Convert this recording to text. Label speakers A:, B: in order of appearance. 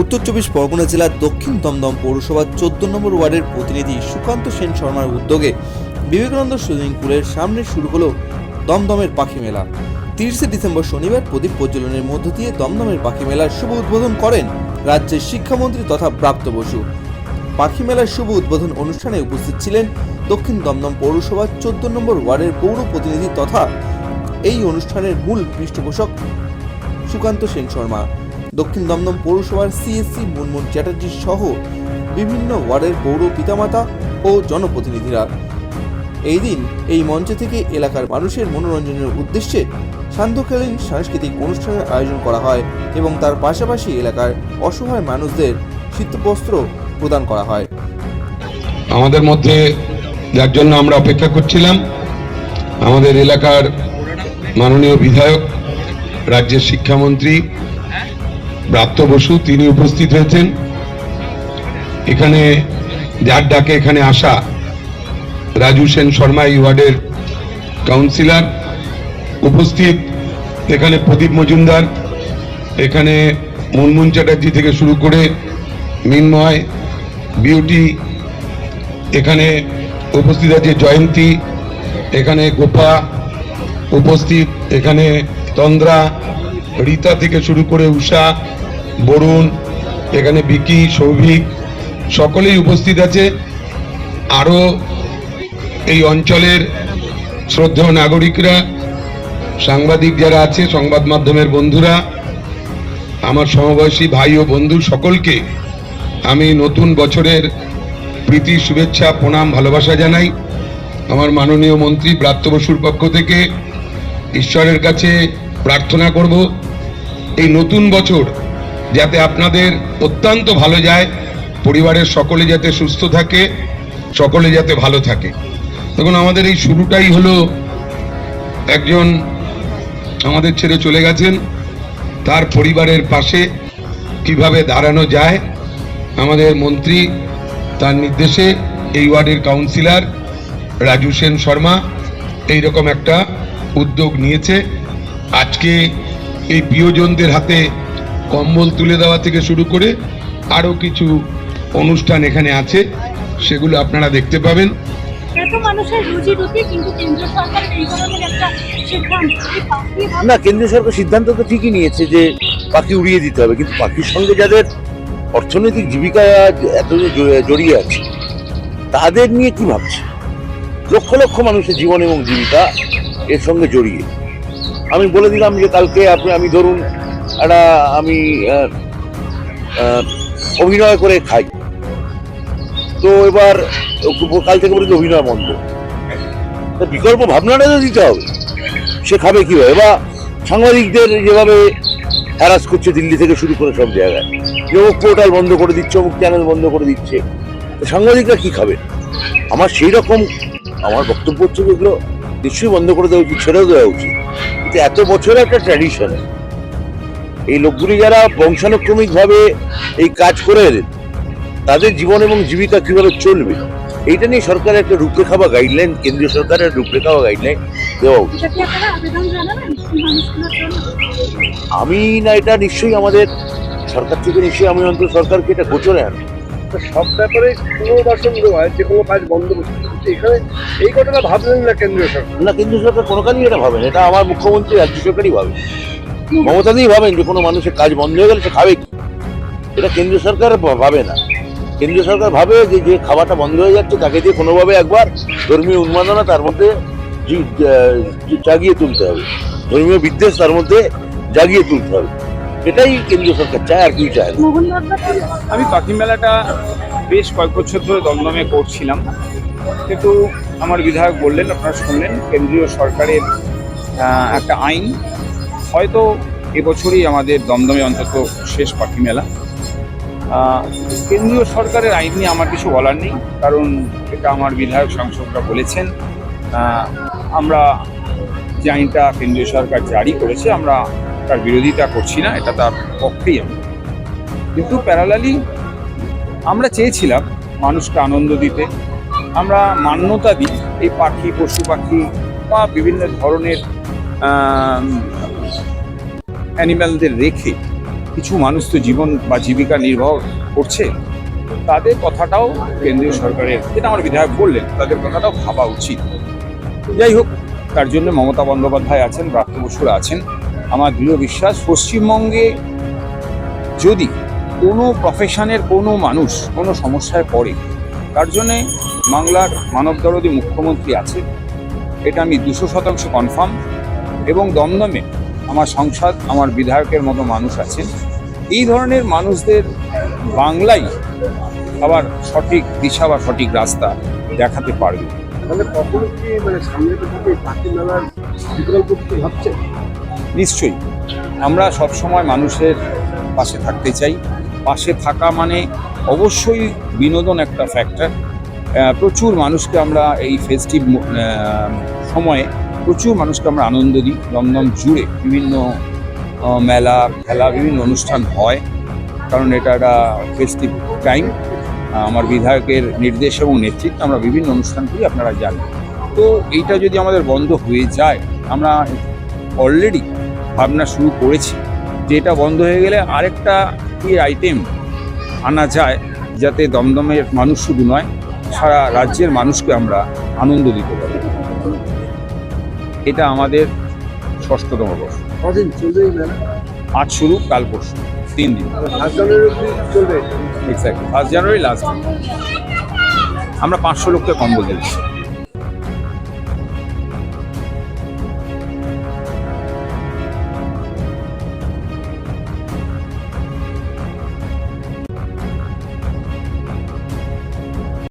A: উত্তর চব্বিশ পরগনা জেলার দক্ষিণ দমদম পৌরসভার চোদ্দ নম্বর ওয়ার্ডের প্রতিনিধি সুকান্ত সেন শর্মার উদ্যোগে বিবেকানন্দ সুইমিং পুলের সামনে শুরু হলো দমদমের পাখি মেলা। তিরিশে ডিসেম্বর শনিবার প্রদীপ প্রজ্বলনের মধ্য দিয়ে দমদমের পাখি মেলার শুভ উদ্বোধন করেন রাজ্যের শিক্ষামন্ত্রী তথা প্রাপ্ত বসু। পাখি মেলার শুভ উদ্বোধন অনুষ্ঠানে উপস্থিত ছিলেন দক্ষিণ দমদম পৌরসভার চোদ্দ নম্বর ওয়ার্ডের পৌর প্রতিনিধি তথা এই অনুষ্ঠানের মূল পৃষ্ঠপোষক সুকান্ত সেন শর্মা। দক্ষিণ দমদম পৌরসভার সিএসসি মুনমুন চ্যাটার্জি সহ বিভিন্ন ওয়ার্ডের পৌর পিতামাতা ও জনপ্রতিনিধিরা। এই দিন এই মঞ্চ থেকে এলাকার মানুষের মনোরঞ্জনের উদ্দেশ্যে সান্ধ্যকালীন সাংস্কৃতিক অনুষ্ঠানের আয়োজন করা হয় এবং তার পাশাপাশি এলাকার অসহায় মানুষদের শীতবস্ত্র প্রদান করা হয়।
B: আমাদের মধ্যে যার জন্য আমরা অপেক্ষা করছিলাম, আমাদের এলাকার মাননীয় বিধায়ক, রাজ্যের শিক্ষামন্ত্রী ব্রাত্য বসু, তিনি উপস্থিত হয়েছেন। এখানে যার ডাকে এখানে আসা রাজু সেন শর্মা, এই ওয়ার্ডের কাউন্সিলর উপস্থিত। এখানে প্রদীপ মজুমদার, এখানে মুনমুন চ্যাটার্জি থেকে শুরু করে মিনময়, বিউটি, এখানে উপস্থিত আছে জয়ন্তী, এখানে গোপা উপস্থিত, এখানে তন্দ্রা, রীতা থেকে শুরু করে উষা বরুণ, এখানে বিকি, সৌভিক, সকলেই উপস্থিত আছে। আরও এই অঞ্চলের শ্রদ্ধেয় নাগরিকরা, সাংবাদিক যারা আছে, সংবাদ মাধ্যমের বন্ধুরা, আমার সমবয়সী ভাই ও বন্ধু সকলকে আমি নতুন বছরের প্রীতি, শুভেচ্ছা, প্রণাম, ভালোবাসা জানাই। আমার মাননীয় মন্ত্রী ব্রাত্য বসুর পক্ষ থেকে ঈশ্বরের কাছে প্রার্থনা করব। এই নতুন বছর যাতে আপনাদের অত্যন্ত ভালো যায়, পরিবারের সকলে যাতে সুস্থ থাকে, সকলে যাতে ভালো থাকে। তখন আমাদের এই শুরুটাই হলো একজন আমাদের ছেড়ে চলে গেছেন, তার পরিবারের পাশে কীভাবে দাঁড়ানো যায়, আমাদের মন্ত্রী তার নির্দেশে এই ওয়ার্ডের কাউন্সিলর রাজু সেন শর্মা এইরকম একটা উদ্যোগ নিয়েছে। আজকে এই প্রিয়জনদের হাতে কম্বল তুলে দেওয়া থেকে শুরু করে আরও কিছু অনুষ্ঠান এখানে আছে সেগুলো আপনারা দেখতে পাবেন।
C: কেন্দ্র
D: না কেন্দ্রীয় সরকার সিদ্ধান্ত তো ঠিকই নিয়েছে যে পাখি উড়িয়ে দিতে হবে কিন্তু পাখির সঙ্গে যাদের অর্থনৈতিক জীবিকা এত জড়িয়ে আছে তাদের নিয়ে কি ভাবছে? লক্ষ লক্ষ মানুষের জীবন এবং জীবিকা এর সঙ্গে জড়িয়ে। আমি বলে দিলাম যে কালকে আপনি আমি ধরুন একটা, আমি অভিনয় করে খাই। তো এবার, কাল থেকে বলি অভিনয় বন্ধ। বিকল্প ভাবনাটা তো দিতে হবে। সে খাবে কীভাবে বা সাংবাদিকদের যেভাবে হ্যারাস করছে, দিল্লি থেকে শুরু করে সব জায়গায়। যে অমুক পোর্টাল বন্ধ করে দিচ্ছে, অমুক চ্যানেল বন্ধ করে দিচ্ছে। সাংবাদিকরা কি খাবে? আমার সেই রকম, আমার বক্তব্য হচ্ছে যে এগুলো নিশ্চয়ই বন্ধ করে দেওয়া উচিত ছেড়েও দেওয়া উচিত। কিন্তু এত বছরের একটা ট্র্যাডিশন এই লোকগুলি যারা বংশানুক্রমিকভাবে এই কাজ করে এলেন তাদের জীবন এবং জীবিকা কীভাবে চলবে এইটা নিয়ে সরকারের একটা রূপরেখা বা গাইডলাইন কেন্দ্রীয় সরকারের রূপরেখা বা গাইডলাইন দেওয়া উচিত। আমি না এটা নিশ্চয়ই আমাদের সরকার থেকে নিশ্চয়ই আমি অন্তত সরকারকে এটা গোচরে আনি
E: তো সব ব্যাপারে পুনর্বাসন হয় যে কোনো কাজ বন্ধ করতে এখানে এই কথাটা ভাবলেন না কেন্দ্রীয় সরকার?
D: না কেন্দ্রীয় সরকার কোনো কাজই এটা ভাবেন এটা আমার মুখ্যমন্ত্রী রাজ্য সরকারই ভাবে। মমতাদিই ভাবেন যে কোনো মানুষের কাজ বন্ধ হয়ে গেলে সে খাবে কি? এটা কেন্দ্রীয় সরকার ভাবে না। কেন্দ্রীয় সরকার ভাবে যে যে খাবারটা বন্ধ হয়ে যাচ্ছে, তাকে দিয়ে কোনোভাবে একবার ধর্মীয় উন্মাদনা তার মধ্যে জাগিয়ে তুলতে হবে। ধর্মীয় বিদ্বেষ তার মধ্যে জাগিয়ে তুলতে হবে। এটাই কেন্দ্রীয় সরকার চায় আর কি চায়
F: আমি পাখি মেলাটা বেশ কয়েক বছর ধরে দমদমে করছিলাম। কিন্তু আমার বিধায়ক বললেন, আপনারা শুনলেন, কেন্দ্রীয় সরকারের একটা আইন হয়তো এবছরই আমাদের দমদমে অন্তত শেষ পাখি মেলা কেন্দ্রীয় সরকারের আইন নিয়ে আমার কিছু বলার নেই, কারণ এটা আমার বিধায়ক সাংসদরা বলেছেন। আমরা যে আইনটা কেন্দ্রীয় সরকার জারি করেছে, আমরা তার বিরোধিতা করছি না, এটা তার পক্ষেই আমরা। কিন্তু প্যারালালি আমরা চেয়েছিলাম মানুষকে আনন্দ দিতে। আমরা মান্যতা দিই এই পাখি, পশু পাখি বা বিভিন্ন ধরনের অ্যানিম্যালদের রেখে কিছু মানুষ তো জীবন বা জীবিকা নির্বাহ করছে, তাদের কথাটাও কেন্দ্রীয় সরকারের, যেটা আমার বিধায়ক বললেন, তাদের কথাটাও ভাবা উচিত। যাই হোক, তার জন্য মমতা বন্দ্যোপাধ্যায় আছেন প্রাপ্ত বসুরা আছেন। আমার দৃঢ় বিশ্বাস, পশ্চিমবঙ্গে যদি কোনো প্রফেশনের কোনো মানুষ কোনো সমস্যায় পড়ে, তার জন্যে বাংলার মানবদরদী মুখ্যমন্ত্রী আছে এটা আমি দুশো শতাংশ কনফার্ম এবং দমদমে আমার সংসদ আমার বিধায়কের মতো মানুষ আছেন। এই ধরনের মানুষদের বাংলাই আবার সঠিক দিশা বা সঠিক রাস্তা দেখাতে পারবে।
E: মানে
F: নিশ্চয়ই। আমরা সবসময় মানুষের পাশে থাকতে চাই। পাশে থাকা মানে অবশ্যই বিনোদন একটা ফ্যাক্টর প্রচুর মানুষকে আমরা এই ফেস্টিভ সময়ে প্রচুর মানুষকে আমরা আনন্দ দিই দমদম জুড়ে বিভিন্ন মেলা, খেলা, বিভিন্ন অনুষ্ঠান হয়। কারণ এটা একটা ফেস্টিভ টাইম আমার বিধায়কের নির্দেশ এবং নেতৃত্বে আমরা বিভিন্ন অনুষ্ঠান করি, আপনারা জানেন। তো এইটা যদি আমাদের বন্ধ হয়ে যায়, আমরা অলরেডি ভাবনা শুরু করেছি যে এটা বন্ধ হয়ে গেলে আরেকটা কি আইটেম আনা যায়, যাতে দমদমের মানুষ শুধু নয়, সারা রাজ্যের মানুষকে আমরা আনন্দ দিতে পারি। এটা আমাদের ষষ্ঠতম বর্ষ।
E: কদিন চলবে
F: আজ শুরু কাল পরশু তিন দিন।
E: ফার্স্ট জানুয়ারি অব্দি চলবে?
F: এক্স্যাক্টলি ফার্স্ট জানুয়ারি লাস্ট আমরা পাঁচশো লোককে কম্বল দিচ্ছি